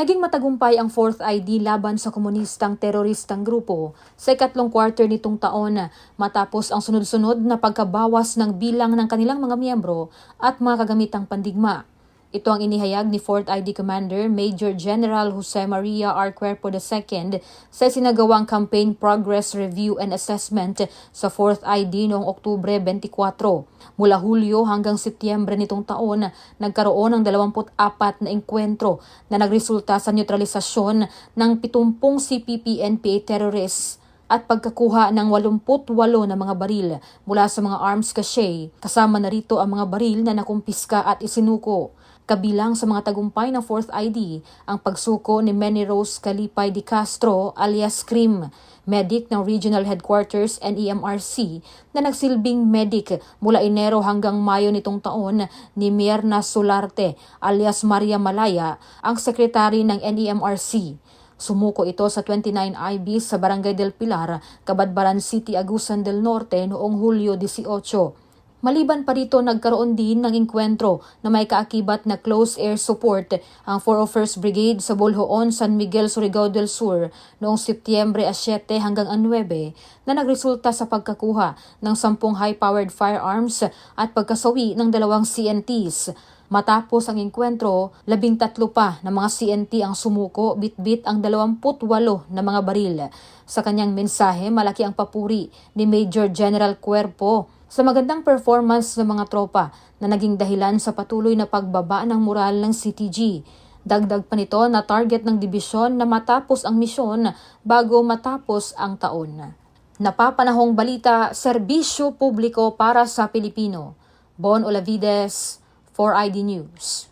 Naging matagumpay ang 4th ID laban sa komunistang teroristang grupo sa ikatlong quarter nitong taon matapos ang sunod-sunod na pagkabawas ng bilang ng kanilang mga miyembro at mga kagamitang pandigma. Ito ang inihayag ni 4th ID Commander Major General Jose Maria R. Cuerpo II sa sinagawang Campaign Progress Review and Assessment sa 4th ID noong Oktubre 24. Mula Hulyo hanggang Setyembre nitong taon, nagkaroon ng 24 na engkwentro na nagresulta sa neutralisasyon ng 70 CPP-NPA terrorists at pagkakuha ng 88 na mga baril mula sa mga arms cache. Kasama na rito ang mga baril na nakumpiska at isinuko. Kabilang sa mga tagumpay ng 4th ID ang pagsuko ni Manny Rose Calipay de Castro alias Krim, medic ng Regional Headquarters NEMRC na nagsilbing medic mula Enero hanggang Mayo nitong taon ni Mierna Solarte alias Maria Malaya, ang sekretary ng NEMRC. Sumuko ito sa 29 IB sa Barangay del Pilar, Kabadbaran City, Agusan del Norte noong Hulyo 18. Maliban pa rito, nagkaroon din ng enkwentro na may kaakibat na close air support ang 401st Brigade sa Bolhoon, San Miguel, Surigao del Sur noong Setyembre 7 hanggang 9 na nagresulta sa pagkakuha ng 10 high-powered firearms at pagkasawi ng dalawang CNTs. Matapos ang enkwentro, labing tatlo pa na mga CNT ang sumuko, bitbit ang 28 na mga baril. Sa kanyang mensahe, malaki ang papuri ni Major General Cuerpo sa magandang performance ng mga tropa na naging dahilan sa patuloy na pagbaba ng moral ng CTG. Dagdag pa nito na target ng dibisyon na matapos ang misyon bago matapos ang taon. Napapanahong balita, serbisyo publiko para sa Pilipino. Bon Olavides, for ID News.